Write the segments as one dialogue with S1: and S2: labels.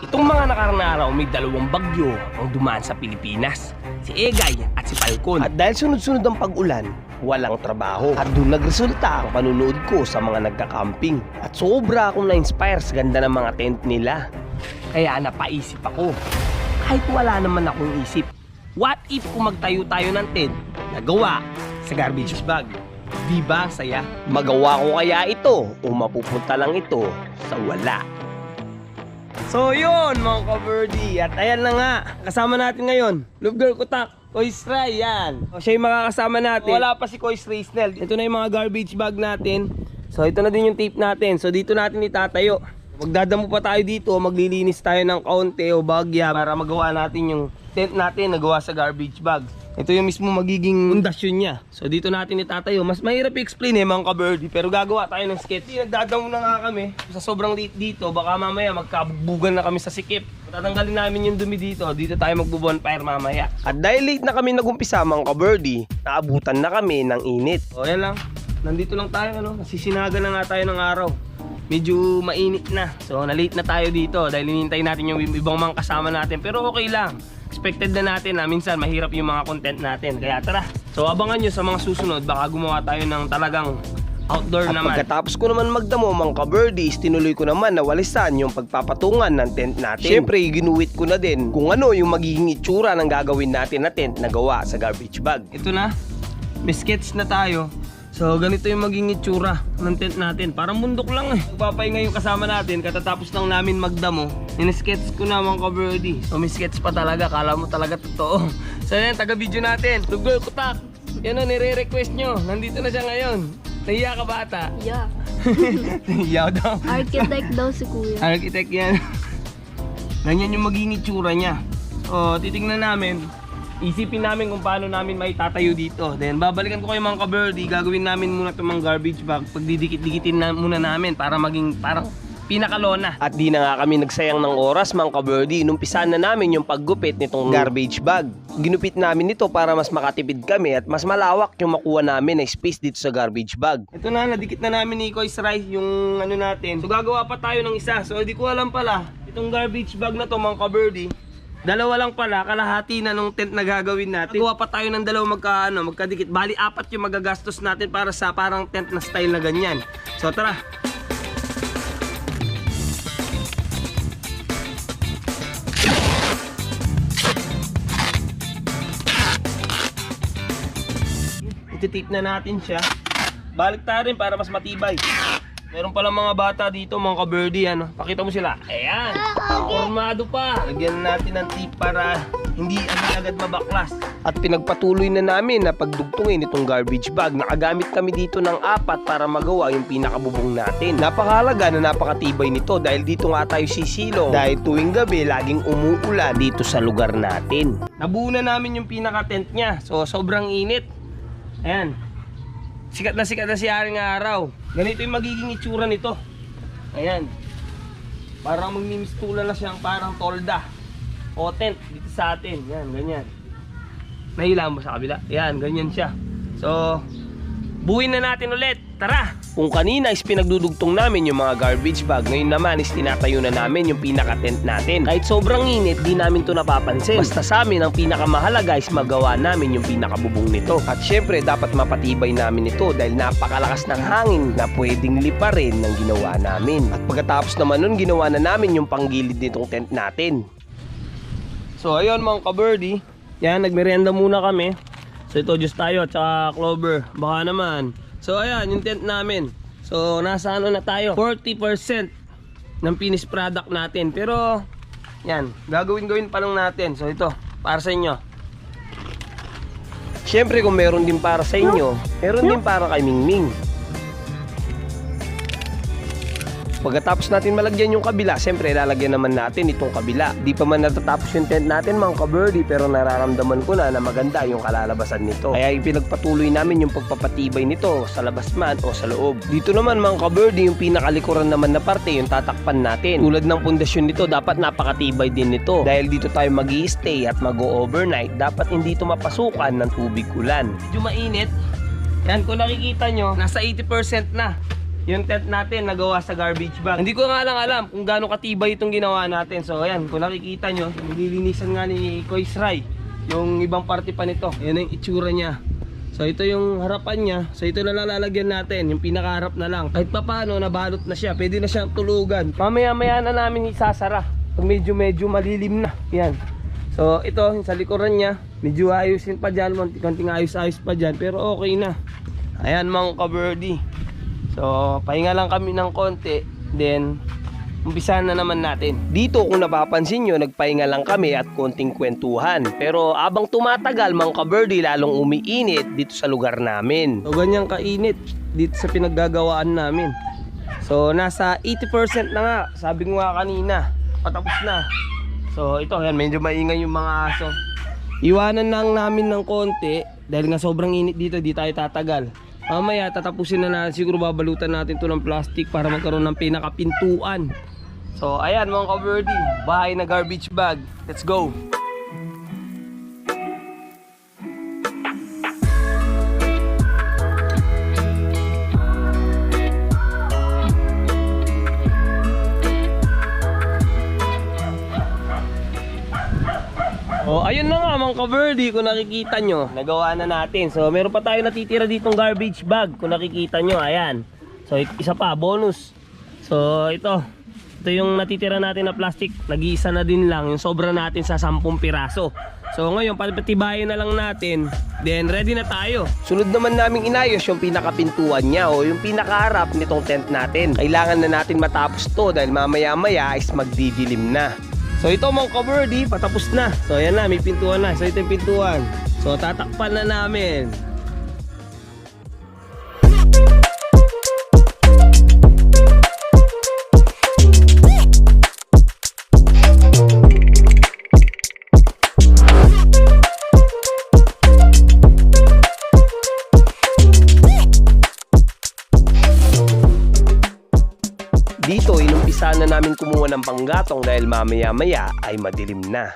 S1: Itong mga nakarang araw may dalawang bagyo ang dumaan sa Pilipinas. Si Egay at si Falcon. At dahil sunod-sunod ang pag-ulan, walang trabaho. At doon nagresulta ang panunood ko sa mga nagka-camping. At sobra akong na-inspire sa ganda ng mga tent nila. Kaya napaisip ako, kahit wala naman akong isip, what if kung magtayo tayo ng tent na gawa sa garbage bag? Di ba saya? Magawa ko kaya ito o mapupunta lang ito sa wala? So yun mga ka-birdie. At ayan na nga Kasama natin ngayon Love Girl Kutak Koy Stray yan o, Siya yung makakasama natin. Wala pa si Koy Stray Snell Ito na yung mga garbage bag natin. So ito na din yung tape natin. So dito natin itatayo. Magdadamo pa tayo dito Maglilinis tayo ng kaunti o bagya Para magawa natin yung tent natin na gawa sa garbage bag ito yung mismo magiging pundasyon niya. So dito natin itatayo. Mas mahirap i-explain eh mga ka-birdie. Pero gagawa tayo ng sketch. Nagdadamo na nga kami. Sa sobrang liit dito, baka mamaya magkabugan na kami sa sikip. Tatanggalin namin yung dumi dito. Dito tayo magbo-bonfire mamaya. At dahil late na kami nagumpisa mga ka-birdie, naabutan na kami ng init. O yan lang. Nandito lang tayo. Ano? Nasisinaga na nga tayo ng araw. Medyo mainit na. So na-late na tayo dito dahil hinintay natin yung ibang mga kasama natin. Pero okay lang expected na natin na minsan mahirap yung mga content natin. Kaya tara. So abangan nyo sa mga susunod baka gumawa tayo ng talagang outdoor
S2: At
S1: naman.
S2: pagkatapos ko naman magdamo mga ka-birdies, tinuloy ko naman na walisan yung pagpapatungan ng tent natin. Siyempre, ginuwit ko na din kung ano yung magiging itsura ng gagawin natin na tent na gawa sa garbage bag.
S1: Ito na. May sketch na tayo. So ganito yung maging itsura ng tent natin. Parang bundok lang eh. Magpapahinga yung kasama natin. Katatapos lang namin magdamo. Ini-sketch ko na mga ka-birdie. So may sketch pa talaga. Kala mo talaga totoo. So yan, taga-video natin. Lugoy Kutak. Yan o, nire-request nyo. Nandito na siya ngayon. Nahiya ka bata?
S3: Yeah.
S1: Nahiya daw.
S3: Architect daw si kuya.
S1: Architect yan. Ganyan yung magiging itsura niya. O, titingnan namin. Isipin namin kung paano namin may tatayo dito. Then, babalikan ko kayo mga ka-birdie. Gagawin namin muna itong mga garbage bag. Pagdidikit-dikitin na muna namin para maging parang pinakalona.
S2: At di na nga kami nagsayang ng oras mga ka-birdie, inumpisahan na namin yung paggupit nitong garbage bag. Ginupit namin ito para mas makatipid kami at mas malawak yung makuha namin na space dito sa garbage bag.
S1: Ito na, nadikit na namin ni Koy Rice yung ano natin. So, gagawa pa tayo ng isa. So, di ko alam pala. Itong garbage bag na to mga ka-birdie. Dalawa lang pala, kalahati na nung tent na gagawin natin. Gawa pa tayo ng dalawa magka, ano, magkadikit. Bali, apat yung magagastos natin para sa parang tent na style na ganyan. So tara. Ititip na natin siya. Balik tayo rin para mas matibay. Meron palang mga bata dito, mga ka-birdie, ano. Pakita mo sila. Ayan. Formado pa. Lagyan natin ng tip para hindi agad-agad mabaklas.
S2: At pinagpatuloy na namin na pagdugtungin itong garbage bag. Nakagamit kami dito ng apat para magawa yung pinakabubong natin. Napakahalaga na napakatibay nito dahil dito nga tayo sisilong. Dahil tuwing gabi laging umuulan dito sa lugar natin.
S1: Nabuo na namin yung pinaka-tent niya. So, sobrang init. Ayan. Sikat na sikat na si Haring Araw. Ganito yung magiging itsura nito. Ayan. Parang magmimistulan na siyang parang tolda. O tent dito sa atin. Yan, ganyan. Nahila mo sa kabila. Yan, ganyan siya. So, buuin na natin ulit. Tara!
S2: Kung kanina is pinagdudugtong namin yung mga garbage bag, ngayon naman is tinatayo na namin yung pinaka-tent natin. Kahit sobrang init, di namin to napapansin. Basta sa amin, ang pinakamahalaga is magawa namin yung pinakabubong nito. At syempre, dapat mapatibay namin ito dahil napakalakas ng hangin na pwedeng liparin ng ginawa namin. At pagkatapos naman nun, ginawa na namin yung panggilid nitong tent natin.
S1: So ayun mga ka-birdie, yan nagmerienda muna kami. So ito just tayo at saka clover, baka naman. So ayan yung tent namin. So nasa ano na tayo, 40% ng finished product natin. Pero yan, gagawin-gawin pa lang natin. So ito, para sa inyo.
S2: Syempre, kung meron din para sa inyo, meron din para kay Mingming. Pagkatapos natin malagyan yung kabila, siyempre lalagyan naman natin itong kabila. Di pa man natatapos yung tent natin mga ka-birdie pero nararamdaman ko na na maganda yung kalalabasan nito. Kaya ipinagpatuloy namin yung pagpapatibay nito sa labas man o sa loob. Dito naman mga ka-birdie yung pinakalikuran naman na parte yung tatakpan natin. Tulad ng pundasyon nito dapat napakatibay din nito. Dahil dito tayo mag stay at mag-overnight dapat hindi ito mapasukan ng tubig ulan.
S1: Medyo mainit. Yan, kung nakikita nyo, nasa 80% na. Yung tent natin nagawa sa garbage bag. Hindi ko nga lang alam kung gaano katibay itong ginawa natin. So ayan, kung nakikita nyo, nililinisan nga ni Kois Rai yung ibang parte pa nito. Yan yung itsura niya. So ito yung harapan niya. So ito na lalagyan natin, yung pinakaharap na lang. Kahit pa paano, nabalot na siya. Pwede na siyang tulugan. Mamaya maya na namin isasara. Pag medyo medyo malilim na. Yan. So ito, yung sa likuran niya, medyo ayusin pa dyan. Konting ayos-ayos pa dyan. Pero okay na. Ayan mga kabirdie. So, pahinga lang kami ng konti. Then, umpisahan na naman natin. Dito kung napapansin nyo, nagpahinga lang kami at konting kwentuhan. Pero abang tumatagal mga kabirdie, lalong umiinit dito sa lugar namin. So, ganyang kainit dito sa pinaggagawaan namin. So, nasa 80% na nga. Sabi nga kanina, patapos na. So, ito, yan, medyo maingay yung mga aso. Iwanan lang namin ng konti dahil nga sobrang init dito, di tayo tatagal. Mamaya tatapusin na natin, siguro babalutan natin to ng plastic para magkaroon ng pinakapintuan. So ayan mga ka-birdie, bahay na garbage bag. Let's go! Mga ka-birdie, kung nakikita nyo, nagawa na natin. So, meron pa tayo natitira ditong garbage bag, kung nakikita nyo, ayan. So, isa pa, bonus. So, ito. Ito yung natitira natin na plastic, nag-iisa na din lang, yung sobra natin sa 10 piraso. So, ngayon, papatibayin na lang natin, then ready na tayo. Sunod naman naming inayos yung pinakapintuan niya o yung pinakaharap nitong tent natin. Kailangan na natin matapos to dahil mamaya-maya is magdidilim na. So ito mga ka-birdie, patapos na. So ayan na, may pintuan na. So ito yung pintuan. So tatakpan na namin. Dito, inumpisa na namin kumuha ng panggatong dahil mamaya-maya ay madilim na.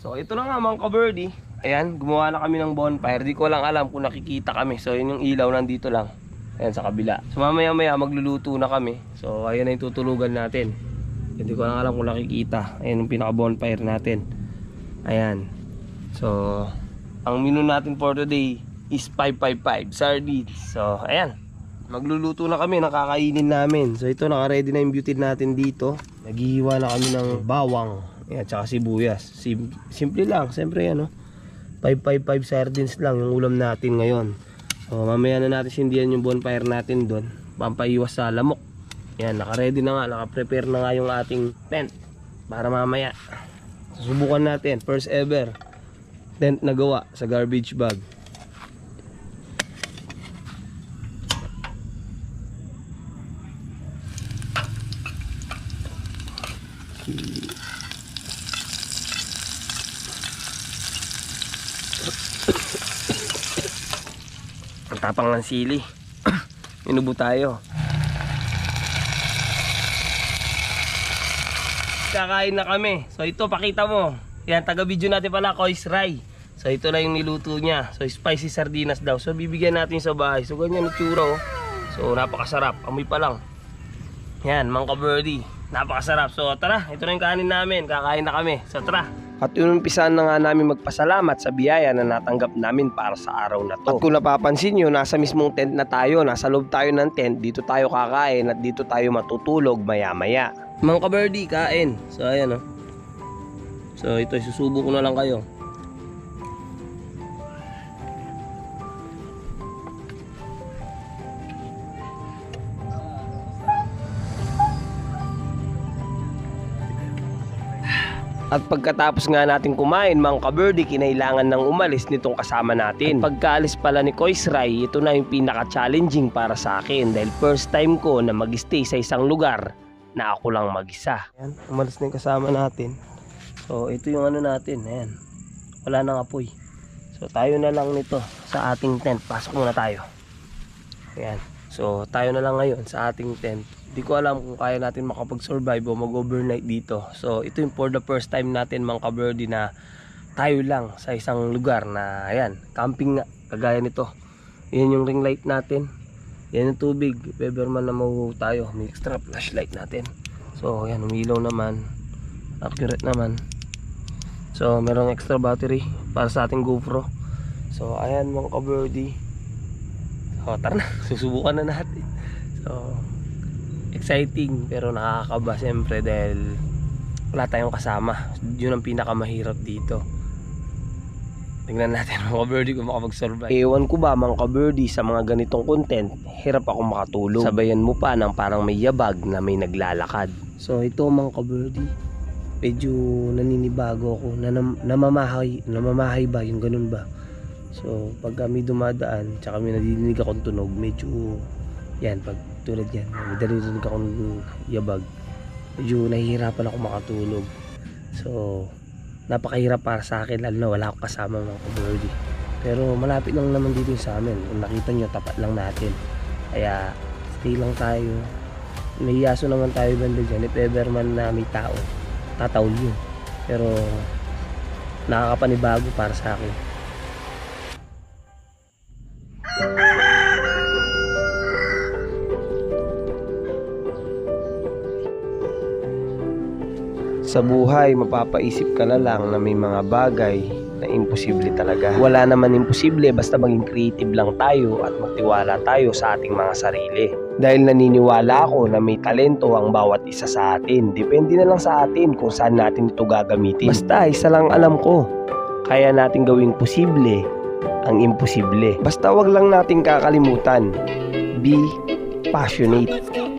S1: So ito na nga mga ka-birdie. Ayan, gumawa na kami ng bonfire. Di ko lang alam kung nakikita kami. So yun yung ilaw nandito lang. Ayan sa kabila. So mamaya maya magluluto na kami. So ayan na yung tutulugan natin. Hindi ko lang alam kung nakikita. Ayan yung pinaka bonfire natin. Ayan. So ang menu natin for today is 555 sardines. So ayan. Magluluto na kami, nakakainin namin. So ito, naka-ready na yung butid natin dito. Naghihiwa na kami ng bawang. Ayan, tsaka sibuyas. Sim- simple lang, siyempre ano. 555 sardines lang yung ulam natin ngayon. So mamaya na natin sindihan yung bonfire natin doon. Pampaiwas sa lamok. Yan, naka-ready na nga, naka-prepare na nga yung ating tent. Para mamaya. Susubukan natin, first ever tent na gawa sa garbage bag. Ang tapang ng sili. Inubo tayo. Kakain na kami. So ito, pakita mo. Yan, taga-video natin pala, Kois Rai. So ito na yung niluto niya. So spicy sardinas daw. So bibigyan natin sa bahay. So ganyan yung tsura oh. So napakasarap. Amoy pa lang. Yan, mga birdie. Napakasarap. So tara, ito na yung kanin namin. Kakain na kami. So tara. At inumpisahan na nga namin magpasalamat sa biyaya na natanggap namin para sa araw na to. At kung napapansin nyo, nasa mismong tent na tayo, nasa loob tayo ng tent, dito tayo kakain at dito tayo matutulog maya-maya. Mga kabirdie, kain. So ayan oh. So ito, susubo ko na lang kayo. At pagkatapos nga natin kumain, mga kabirdie, kinailangan nang umalis nitong kasama natin. At pagkaalis pala ni Kois Rai, ito na yung pinaka-challenging para sa akin dahil first time ko na mag-stay sa isang lugar na ako lang mag-isa. Ayan, umalis na yung kasama natin. So, ito yung ano natin, ayan. Wala nang apoy. So, tayo na lang nito sa ating tent. Pasok muna tayo. Ayan. So, tayo na lang ngayon sa ating tent. Hindi ko alam kung kaya natin makapag-survive o mag-overnight dito. So, ito yung for the first time natin mga kabirdie na tayo lang sa isang lugar na ayan, camping nga, kagaya nito. Yan yung ring light natin. Yan yung tubig. If ever man na mahuhu tayo, may extra flashlight natin. So, yan, umilaw naman. Accurate naman. So, merong extra battery para sa ating GoPro. So, ayan mga ka-birdie. So, tara na. Susubukan na natin. So, exciting pero nakakaba siyempre dahil wala tayong kasama. Yun ang pinakamahirap dito. Tingnan natin mga ka-birdie kung makapag-survive. Ewan ko ba mga ka-birdie sa mga ganitong content, hirap ako makatulog. Sabayan mo pa ng parang may yabag na may naglalakad. So ito mga ka-birdie, medyo naninibago ako. Nanam, namamahay, namamahay ba yung ganun ba? So pag kami dumadaan, tsaka may nadidinig akong tunog, medyo yan, pag tulad yan, may nadidinig akong yabag, medyo nahihirapan ako makatulog. So, napakahirap para sa akin lalo na wala akong kasama mga ka-birdie. Pero malapit lang naman dito sa amin. Kung nakita nyo, tapat lang natin. Kaya stay lang tayo. May yaso naman tayo banda dyan. If ever man na may tao, tatawl yun. Pero nakakapanibago para sa akin. Sa buhay, mapapaisip ka na lang na may mga bagay na imposible talaga. Wala naman imposible basta maging creative lang tayo at magtiwala tayo sa ating mga sarili. Dahil naniniwala ako na may talento ang bawat isa sa atin. Depende na lang sa atin kung saan natin ito gagamitin. Basta isa lang alam ko, kaya natin gawing posible ang imposible. Basta wag lang natin kakalimutan, be passionate.